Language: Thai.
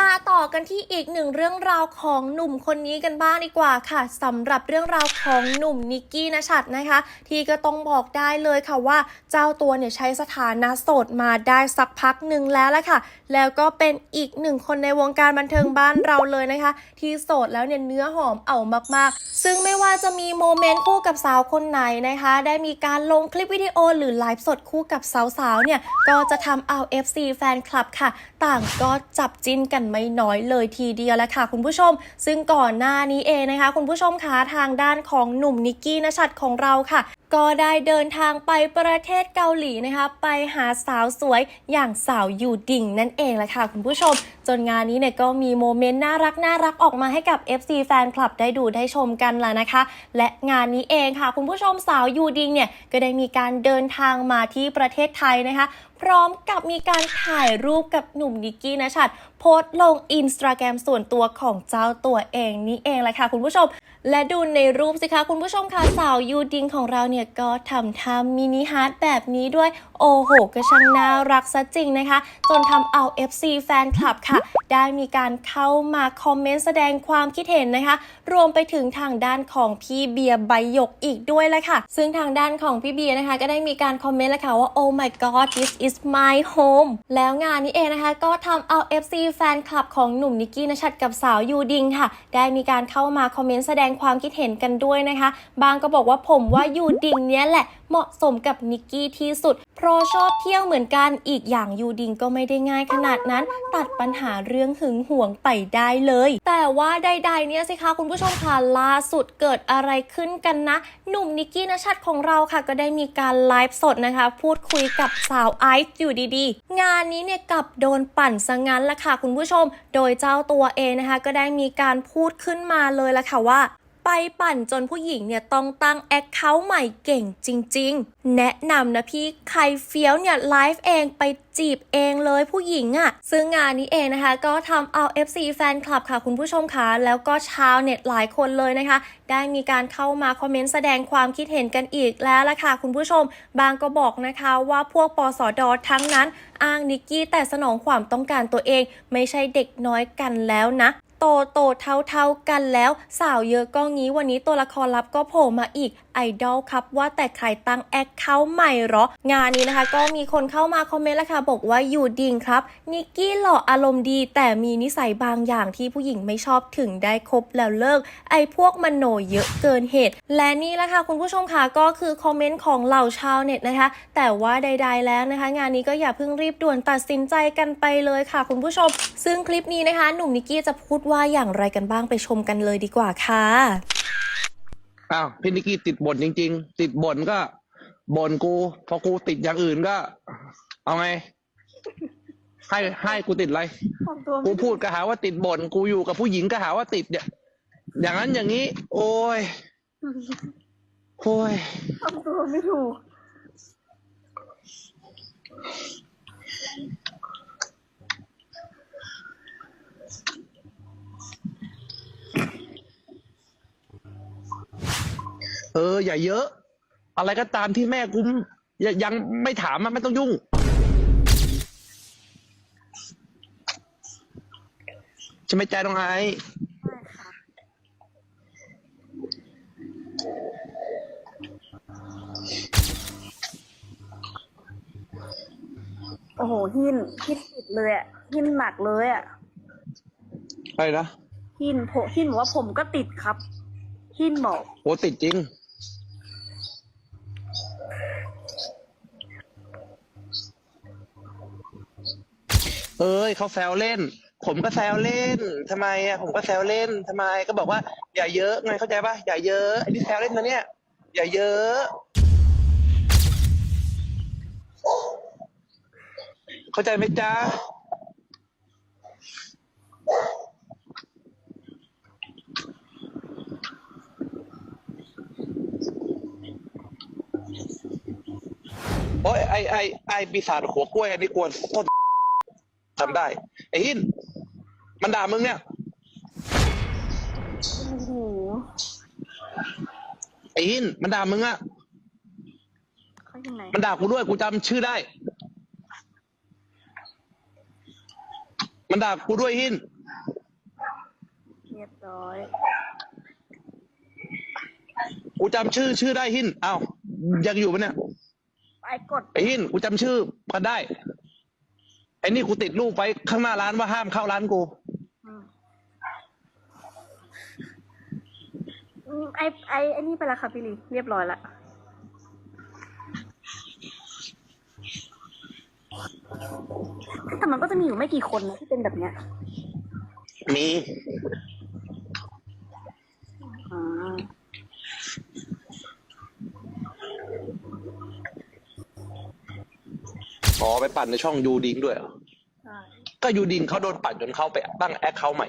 มาต่อกันที่อีกหนึ่งเรื่องราวของหนุ่มคนนี้กันบ้างดีกว่าค่ะสำหรับเรื่องราวของหนุ่มนิกกี้นชัดนะคะ ที่ก็ต้องบอกได้เลยค่ะว่า เจ้าตัวเนี่ยใช้สถานะโสดมาได้สักพักหนึ่งแล้วแหละค่ะ แล้วก็เป็นอีกหนึ่งคนในวงการบันเทิงบ้านเราเลยนะคะ ที่โสดแล้วเนี่ยเนื้อหอมเอามากๆ ซึ่งไม่ว่าจะมีโมเมนต์คู่กับสาวคนไหนนะคะ ได้มีการลงคลิปวิดีโอหรือไลฟ์สดคู่กับสาวๆเนี่ยก็จะทำเอา FC แฟนคลับค่ะ ต่างก็จับจิ้นกันไม่น้อยเลยทีเดียวแล้วค่ะ คุณผู้ชม ซึ่งก่อนหน้านี้เองนะคะ คุณผู้ชมคะทางด้านของหนุ่มนิกกี้นชัดของเราค่ะก็ได้เดินทางไปประเทศเกาหลีนะคะไปหาสาวสวยอย่างสาวยูดิ่งนั่นเองแหละค่ะคุณผู้ชม จนงานนี้เนี่ยก็มีโมเมนต์น่ารักน่ารักออกมาให้กับ FC แฟนคลับได้ดูได้ชมกันแล้วนะคะ และงานนี้เองค่ะ คุณผู้ชมสาวยูดิงเนี่ยก็ได้มีการเดินทางมาที่ประเทศไทยนะคะ พร้อมกับมีการถ่ายรูปกับหนุ่มนิกกี้นะชัดโพสต์ลงอินสตาแกรมส่วนตัวของเจ้าตัวเองนี่เองแหละค่ะคุณผู้ชม และดูในรูปสิคะคุณผู้ชมคะสาวยูดิงของเราเนี่ยก็ทำท่ามินิฮาร์ดแบบนี้ด้วยโอ้โหก็ช่างน่ารักซะจริงนะคะ จนทำเอา FC แฟนคลับค่ะ ได้มีการเข้ามาคอมเมนต์แสดงความคิดเห็นนะคะ รวมไปถึงทางด้านของพี่เบียร์ใบยกอีกด้วยแหละค่ะ ซึ่งทางด้านของพี่เบียร์นะคะ ก็ได้มีการคอมเมนต์แล้วค่ะว่า oh my god this is my home แล้วงานนี้เองนะคะ ก็ทำเอา FC แฟนคลับของหนุ่มนิกกี้นชัดกับสาวยูดิงค่ะ ได้มีการเข้ามาคอมเมนต์แสดงความคิดเห็นกันด้วยนะคะ บางก็บอกว่าผมว่ายูดิงเนี้ยแหละ เหมาะสมกับนิกกี้ที่สุด เพราะชอบเที่ยวเหมือนกันอีกอย่างยูดิงก็ไม่ได้ง่ายขนาดนั้น ตัดปัญหาเรื่องหึงหวงไปได้เลย แต่ว่าใดๆเนี่ยสิคะคุณผู้ชมค่ะล่าสุดเกิดอะไรขึ้นกันนะ หนุ่มนิกกี้นชัดของเราค่ะก็ได้มีการไลฟ์สดนะคะ พูดคุยกับสาวไอซ์อยู่ดีๆ งานนี้เนี่ยกับโดนปั่นซะงั้นละค่ะคุณผู้ชม โดยเจ้าตัวเองนะคะ ก็ได้มีการพูดขึ้นมาเลยละค่ะว่า ไปปั่นจนผู้หญิงเนี่ยต้องตั้งแอคเคาท์ใหม่เก่งจริง ๆ แนะนำนะพี่ใครเฟี้ยวเนี่ยไลฟ์เองไปจีบเองเลยผู้หญิงอะ่ะ ซึ่งงานนี้เองนะคะ ก็ทำเอา FC แฟนคลับค่ะคุณผู้ชมคะแล้วก็ชาวเน็ตหลายคนเลยนะคะ ได้มีการเข้ามาคอมเมนต์แสดงความคิดเห็นกันอีกแล้วละค่ะคุณผู้ชม บางก็บอกนะคะว่าพวกปสดทั้งนั้นอ้างนิกกี้แต่สนองความต้องการตัวเอง ไม่ใช่เด็กน้อยกันแล้วนะ โตโตเท่าเท่าๆกันแล้วสาวเยอะก็งี้วันนี้ตัวละครลับก็โผล่มาอีกไอดอลครับว่าแต่ใครตั้งแอคเคาท์ใหม่หรอ งานนี้นะคะก็มีคนเข้ามาคอมเมนต์แล้วค่ะบอกว่าอยู่ดิงครับนิกกี้หล่ออารมณ์ดี แต่มีนิสัยบางอย่างที่ผู้หญิงไม่ชอบถึงได้คบแล้วเลิก ไอพวกมันโหนเยอะเกินเหตุ และนี่แหละค่ะคุณผู้ชมค่ะก็คือคอมเมนต์ของเหล่าชาวเน็ตนะคะ แต่ว่าใด ๆ แล้วนะคะ งานนี้ก็อย่าเพิ่งรีบด่วนตัดสินใจกันไปเลยค่ะ คุณผู้ชม ซึ่งคลิปนี้นะคะ หนุ่มนิกกี้จะพูดว่าอย่างไรกันบ้างไปชมกันเลยดีกว่าค่ะอ้าวพี่นิกกี้ติดบ่นจริง ๆ ติดบ่นก็บ่นกูพอกูติดอย่างอื่นก็ เอาไง ให้ให้กูติดอะไรทำตัวกูไม่พูดก็หาว่าติดบ่นกูอยู่กับผู้หญิงก็หาว่าติดเนี่ยอย่างนั้นอย่างนี้ โอ้ยโอ้ยทำตัวไม่ถูก เอออย่าเยอะ อะไรก็ตามที่แม่กูยยังไม่ถามมันไม่ต้องยุ่ง ใช่ไหมใจน้องไอซ์ไม่ค่ะโอ้โหหินหินติดเลยอะหินหนักเลยอะอะไรนะหินโผหินบอกว่าผมก็ติดครับหินบอกโอ้ติดจริง เอ้ยเขาแซวเล่น ผมก็แซวเล่นทำไมอะผมก็แซวเล่นทำไมก็บอกว่า อย่าเยอะไงเข้าใจปะอย่าเยอะไอ้นี่แซวเล่นนะเนี่ย อย่าเยอะ เข้าใจไหมจ๊ะโอ้ยไอไอไอปีศาจหัวกล้วยอันนี้กวนโทษ ทำได้ ไอ้หินมันด่ามึงเนี่ยโอ้โหไอ้หินมันด่ามึงอะเขายังไงมันด่ากูด้วยกูจำชื่อได้ มันด่ากูด้วยหินเรียบร้อยกูจำชื่อชื่อได้หินเอ้ายังอยู่ปะเนี่ย ไปกด ไอ้หินกูจำชื่อกันได้ ไอ้นี่กูติดรูปไว้ข้างหน้าร้านว่าห้ามเข้าร้านกูอืมอืมไอไอไอนี่ไปแล้วค่ะพี่ลีเรียบร้อยละแต่มันก็จะมีอยู่ไม่กี่คนนะที่เป็นแบบเนี้ยมี อ่า อ๋อไปปั่นในช่องยูดิงด้วยเหรอ ใช่ ก็ยูดิงเขาโดนปั่นจนเขาไปตั้งแอคเคาท์ใหม่